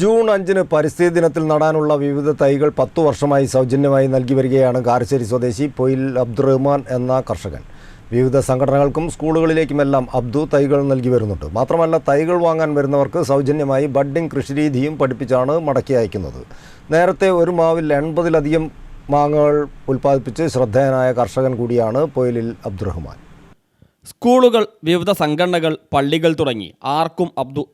June അഞ്ചിന് പരിസ്ഥിതി ദിനത്തിൽ നടാനുള്ള വിവിധ തൈകൾ പത്തു വർഷമായി സൗജന്യമായി നൽകി വരികയാണ് കാരശ്ശേരി സ്വദേശി പൊയിൽ അബ്ദുറഹ്മാൻ എന്ന കർഷകൻ. വിവിധ സംഘടനകൾക്കും സ്കൂളുകളിലേക്കുമെല്ലാം അബ്ദു തൈകൾ നൽകി വരുന്നുണ്ട്. മാത്രമല്ല തൈകൾ വാങ്ങാൻ വരുന്നവർക്ക് സൗജന്യമായി ബഡ്ഡിംഗ് കൃഷിരീതിയും പഠിപ്പിച്ചാണ് മടക്കി അയക്കുന്നത്. നേരത്തെ ഒരു മാവിൽ എൺപതിലധികം മാങ്ങകൾ ഉൽപ്പാദിപ്പിച്ച് ശ്രദ്ധേയനായ കർഷകൻ കൂടിയാണ് പൊയിലിൽ അബ്ദുറഹ്മാൻ. സ്കൂളുകൾ വിവിധ സംഘടനകൾ പള്ളികൾ തുടങ്ങി ആർക്കും അബ്ദു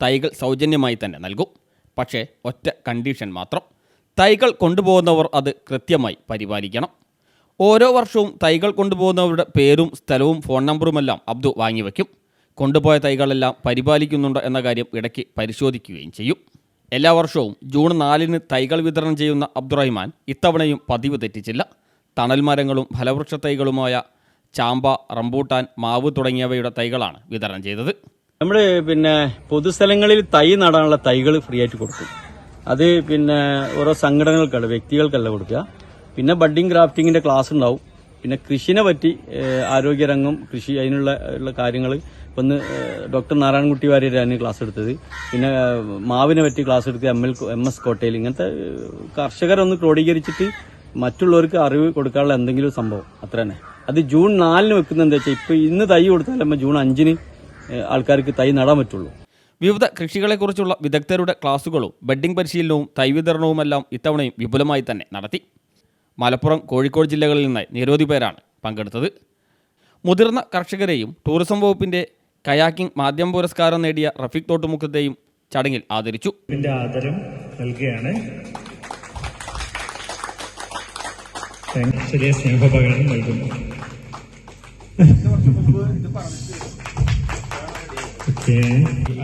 തൈകൾ സൗജന്യമായി തന്നെ നൽകും. പക്ഷേ ഒറ്റ കണ്ടീഷൻ മാത്രം. തൈകൾ കൊണ്ടുപോകുന്നവർ അത് കൃത്യമായി പരിപാലിക്കണം. ഓരോ വർഷവും തൈകൾ കൊണ്ടുപോകുന്നവരുടെ പേരും സ്ഥലവും ഫോൺ നമ്പറുമെല്ലാം അബ്ദു വാങ്ങിവെക്കും കൊണ്ടുപോയ തൈകളെല്ലാം പരിപാലിക്കുന്നുണ്ടോ എന്ന കാര്യം ഇടയ്ക്ക് പരിശോധിക്കുകയും ചെയ്യും. എല്ലാ വർഷവും ജൂൺ നാലിന് തൈകൾ വിതരണം ചെയ്യുന്ന അബ്ദുറഹിമാൻ ഇത്തവണയും പതിവ് തെറ്റിച്ചില്ല. തണൽ മരങ്ങളും ഫലവൃക്ഷ തൈകളുമായ ചാമ്പ റംബൂട്ടാൻ മാവ് തുടങ്ങിയവയുടെ തൈകളാണ് വിതരണം ചെയ്തത്. നമ്മൾ പിന്നെ പൊതുസ്ഥലങ്ങളിൽ തൈ നടാനുള്ള തൈകൾ ഫ്രീ ആയിട്ട് കൊടുക്കും. അത് പിന്നെ ഓരോ സംഘടനകൾക്കല്ല വ്യക്തികൾക്കല്ല കൊടുക്കുക. പിന്നെ ബഡ്ഡിംഗ് ക്രാഫ്റ്റിങ്ങിന്റെ ക്ലാസ് ഉണ്ടാവും. പിന്നെ കൃഷിനെ പറ്റി ആരോഗ്യരംഗം കൃഷി അതിനുള്ള ഉള്ള കാര്യങ്ങൾ ഇപ്പം ഡോക്ടർ നാരായണൻകുട്ടി വാര്യരാണ് ക്ലാസ് എടുത്തത്. പിന്നെ മാവിനെ പറ്റി ക്ലാസ് എടുത്ത് എം എൽ എം എസ് കോട്ടയിൽ. ഇങ്ങനത്തെ കർഷകരൊന്ന് ക്രോഡീകരിച്ചിട്ട് മറ്റുള്ളവർക്ക് അറിവ് കൊടുക്കാനുള്ള എന്തെങ്കിലും സംഭവം. അത്ര തന്നെ അത് ജൂൺ നാലിന് വെക്കുന്നത് എന്താ വെച്ചാൽ ഇപ്പം ഇന്ന് തൈ കൊടുത്താൽ ജൂൺ അഞ്ചിന് ആൾക്കാർക്ക് തൈ നടാൻ പറ്റുള്ളൂ. വിവിധ കൃഷികളെക്കുറിച്ചുള്ള വിദഗ്ധരുടെ ക്ലാസുകളും ബെഡിംഗ് പരിശീലനവും തൈ വിതരണവുമെല്ലാം ഇത്തവണയും വിപുലമായി തന്നെ നടത്തി. മലപ്പുറം കോഴിക്കോട് ജില്ലകളിൽ നിന്നായി നിരവധി പേരാണ് പങ്കെടുത്തത്. മുതിർന്ന കർഷകരെയും ടൂറിസം വകുപ്പിന്റെ കയാക്കിംഗ് മാധ്യമ പുരസ്കാരം നേടിയ റഫീഖ് തോട്ടുമുഖത്തെയും ചടങ്ങിൽ ആദരിച്ചു. ആദരം നൽകുകയാണ്. സ്നേഹോപകരണം നൽകുന്നു.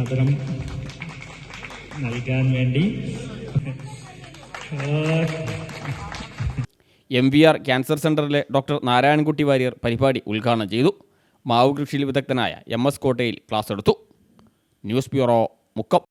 ആദരം നൽകാൻ വേണ്ടി. എം വി ആർ ക്യാൻസർ സെന്ററിലെ ഡോക്ടർ നാരായണൻകുട്ടി വാര്യർ പരിപാടി ഉദ്ഘാടനം ചെയ്തു. മാവ് കൃഷിയിൽ വിദഗ്ധനായ എം എസ് കോട്ടയിൽ ക്ലാസ് എടുത്തു. News bureau Mukkam.